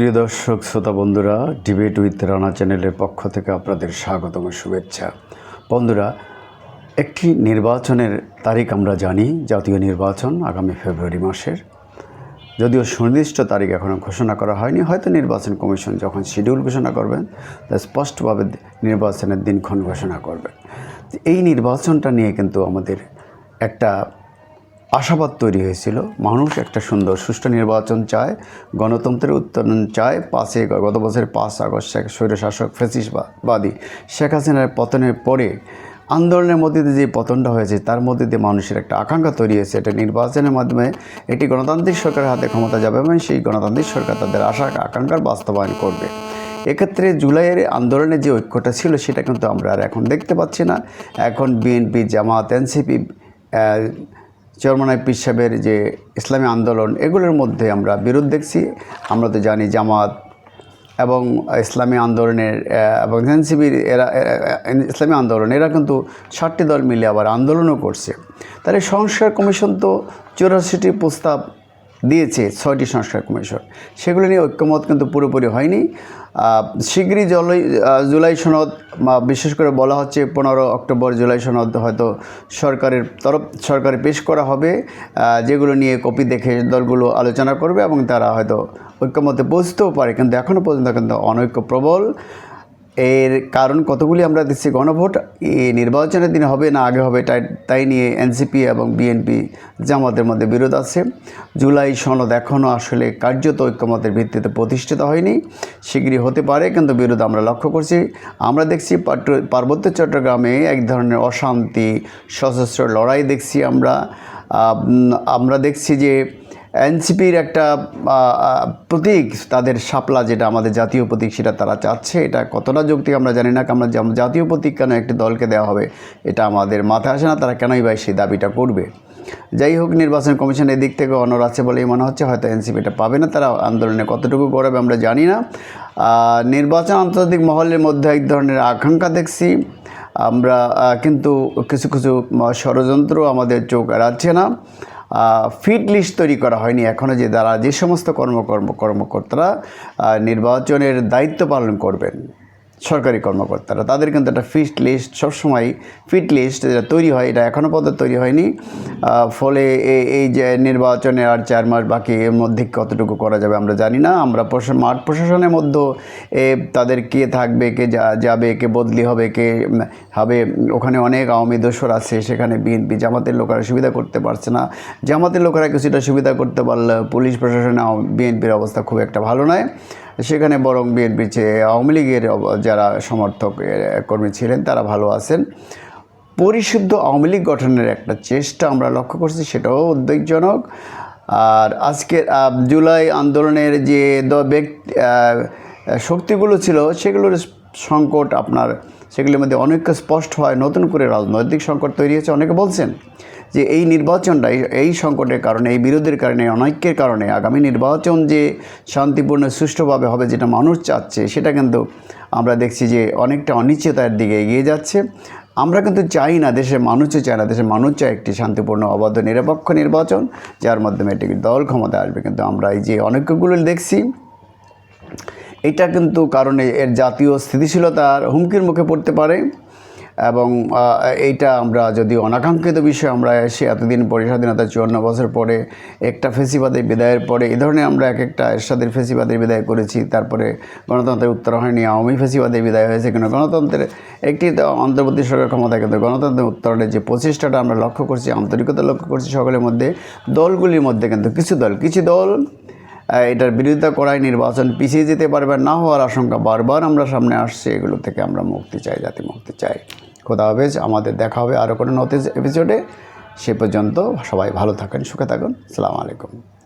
প্রিয় দর্শক, শ্রোতা বন্ধুরা ডিবেট উইথ রানা চ্যানেলের পক্ষ থেকে আপনাদের স্বাগতম শুভেচ্ছা। বন্ধুরা, একটি নির্বাচনের তারিখ আমরা জানি, জাতীয় নির্বাচন আগামী ফেব্রুয়ারি মাসের। যদিও সুনির্দিষ্ট তারিখ এখনও ঘোষণা করা হয়নি, হয়তো নির্বাচন কমিশন যখন শিডিউল ঘোষণা করবেন, তা স্পষ্টভাবে নির্বাচনের দিনক্ষণ ঘোষণা করবেন এই নির্বাচনটা নিয়ে কিন্তু আমাদের একটা আশাবাদ তৈরি হয়েছিল। মানুষ একটা সুন্দর, সুষ্ঠু নির্বাচন চায়, গণতন্ত্রের উত্তরণ চায় পাঁচে গত বছরের পাঁচ আগস্ট, শেখ স্বৈরশাসক ফেসিসবাদী শেখ হাসিনার পতনের পরে আন্দোলনের মধ্যে দিয়ে যে পতনটা হয়েছে, তার মধ্যে দিয়ে মানুষের একটা আকাঙ্ক্ষা তৈরি হয়েছে। এটা নির্বাচনের মাধ্যমে এটি গণতান্ত্রিক সরকারের হাতে ক্ষমতা যাবে এবং সেই গণতান্ত্রিক সরকার তাদের আশা, আকাঙ্ক্ষার বাস্তবায়ন করবে। এক্ষেত্রে জুলাইয়ের আন্দোলনের যে ঐক্যটা ছিল, সেটা কিন্তু আমরা আর এখন দেখতে পাচ্ছি না। এখন বিএনপি, জামাত, এনসিপি চরমনাই আইপি সাহেবের যে ইসলামী আন্দোলন, এগুলোর মধ্যে আমরা বিরোধ দেখছি। আমরা তো জানি জামাত এবং ইসলামী আন্দোলনের এবং এনসিবির এরা- ইসলামী আন্দোলন, এরা কিন্তু ষাটটি দল মিলে আবার আন্দোলনও করছে। তাহলে সংস্কার কমিশন তো চৌরাশিটি প্রস্তাব দিয়েছে ছয়টি সংস্কার কমিশন। সেগুলো নিয়ে ঐক্যমত কিন্তু পুরোপুরি হয়নি। শীঘ্রই জুলাই জুলাই সনদ বা বিশেষ করে বলা হচ্ছে পনেরো অক্টোবর জুলাই সনদ হয়তো সরকারের তরফ, সরকারে পেশ করা হবে। যেগুলো নিয়ে কপি দেখে দলগুলো আলোচনা করবে এবং তারা হয়তো ঐক্যমতে পৌঁছতেও পারে। কিন্তু এখনও পর্যন্ত কিন্তু অনৈক্য প্রবল। এর কারণ কতগুলি আমরা দিচ্ছি গণভোট এই নির্বাচনের দিনে হবে না, আগে হবে, তাই তাই নিয়ে এনসিপি এবং বিএনপি জামাতের মধ্যে বিরোধ আছে। জুলাই সনদ এখনও আসলে কার্যত ঐক্যমতের ভিত্তিতে প্রতিষ্ঠিত হয়নি। শীঘ্রই হতে পারে, কিন্তু বিরোধ আমরা লক্ষ্য করছি। আমরা দেখছি পার্বত্য চট্টগ্রামে এক ধরনের অশান্তি, সশস্ত্র লড়াই দেখছি আমরা। আমরা দেখছি যে এনসিপির একটা প্রতীক, তাদের শাপলা যেটা আমাদের জাতীয় প্রতীক সেটা তারা চাচ্ছে, এটা কতটা যৌক্তিক আমরা জানি না আমরা জাতীয় প্রতীক কেন একটি দলকে দেওয়া হবে, এটা আমাদের মাথায় আসে না, তারা কেনই বা সেই দাবিটা করবে। যাই হোক, নির্বাচন কমিশন এদিক থেকে অনর আছে বলেই মনে হচ্ছে, হয়তো এনসিপি এটা পাবে না, তারা আন্দোলনে কতটুকু করবে আমরা জানি না। নির্বাচন আন্তর্জাতিক মহলের মধ্যে এক ধরনের আকাঙ্ক্ষা দেখছি, আমরা কিন্তু কিছু কিছু ষড়যন্ত্র আমাদের চোখ এড়াচ্ছে না। ফিট লিস্ট তৈরি করা হয়নি। এখনও যে দ্বারা যে সমস্ত কর্মকর্ম, কর্মকর্তারা নির্বাচনের দায়িত্ব পালন করবেন। সরকারি কর্মকর্তারা। তাদের কিন্তু একটা ফিট লিস্ট সবসময় ফিট লিস্ট যেটা তৈরি হয়, এটা এখনও পর্যন্ত তৈরি হয়নি। ফলে এই যে নির্বাচনে আর চার মাস বাকি, এর মধ্যে কতটুকু করা যাবে আমরা জানি না। আমরা মাঠ প্রশাসনের মধ্যে এ, তাদের কে থাকবে, কে যাবে, কে বদলি হবে, কে হবে, ওখানে অনেক আওয়ামী দোসর আছে, সেখানে বিএনপি জামাতের লোকেরা সুবিধা করতে পারছে না। জামাতের লোকেরা কিছুটা সুবিধা করতে পারলে পুলিশ প্রশাসনে বিএনপির অবস্থা খুব একটা ভালো নয়। সেখানে বরং বিএনপি চেয়ে আওয়ামী লীগের যারা সমর্থক কর্মী ছিলেন, তারা ভালো আছেন। পরিশুদ্ধ আওয়ামী লীগ গঠনের একটা চেষ্টা আমরা লক্ষ্য করছি, সেটাও উদ্বেগজনক। আর আজকের জুলাই আন্দোলনের যে ব্যক্তি শক্তিগুলো ছিল, সেগুলোর সংকট আপনার সেগুলোর মধ্যে অনেক স্পষ্ট হয়, নতুন করে রাজনৈতিক সংকট তৈরি হয়েছে। অনেকে বলছেন যে এই নির্বাচনটা, এই- সংকটের কারণে, এই বিরোধের কারণে অনৈক্যের কারণে আগামী নির্বাচন যে শান্তিপূর্ণ, সুষ্ঠুভাবে হবে যেটা মানুষ চাচ্ছে, সেটা কিন্তু আমরা দেখছি যে অনেকটা অনিশ্চয়তার দিকে এগিয়ে যাচ্ছে। আমরা কিন্তু চাই না দেশের মানুষও চায় না, দেশের মানুষ চায় একটি শান্তিপূর্ণ, অবাধ, নিরপেক্ষ নির্বাচন, যার মাধ্যমে একটি দল ক্ষমতা আসবে। কিন্তু আমরা এই যে অনেকগুলো দেখছি এটা কিন্তু কারণে এর জাতীয় স্থিতিশীলতার হুমকির মুখে পড়তে পারে এবং এইটা আমরা যদি অনাকাঙ্ক্ষিত বিষয় আমরা এসে এতদিন পরে স্বাধীনতা চুয়ান্ন বছর পরে একটা ফেসিবাদের বিদায়ের পরে এই ধরনের আমরা এক একটা এরশাদের ফেসিবাদের বিদায় করেছি, তারপরে গণতন্ত্রের উত্তর হয়নি, আওয়ামী ফেসিবাদের বিদায় হয়েছে কিন্তু গণতন্ত্রের একটি অন্তর্বর্তী সরকার ক্ষমতা কিন্তু গণতন্ত্রের উত্তরণের যে প্রচেষ্টাটা আমরা লক্ষ্য করছি, আন্তরিকতা লক্ষ্য করছি সকলের মধ্যে, দলগুলির মধ্যে কিন্তু কিছু দল কিছু দল এটার বিরোধিতা করায় নির্বাচন পিছিয়ে যেতে পারবে না হওয়ার আশঙ্কা বারবার আমরা সামনে আসছি। এগুলো থেকে আমরা মুক্তি চাই, জাতি মুক্তি চাই। খোদা হাফেজ, আমাদের দেখা হবে আরও কোনো নতুন এপিসোডে সে পর্যন্ত সবাই ভালো থাকেন, সুখে থাকুন। সালাম আলাইকুম।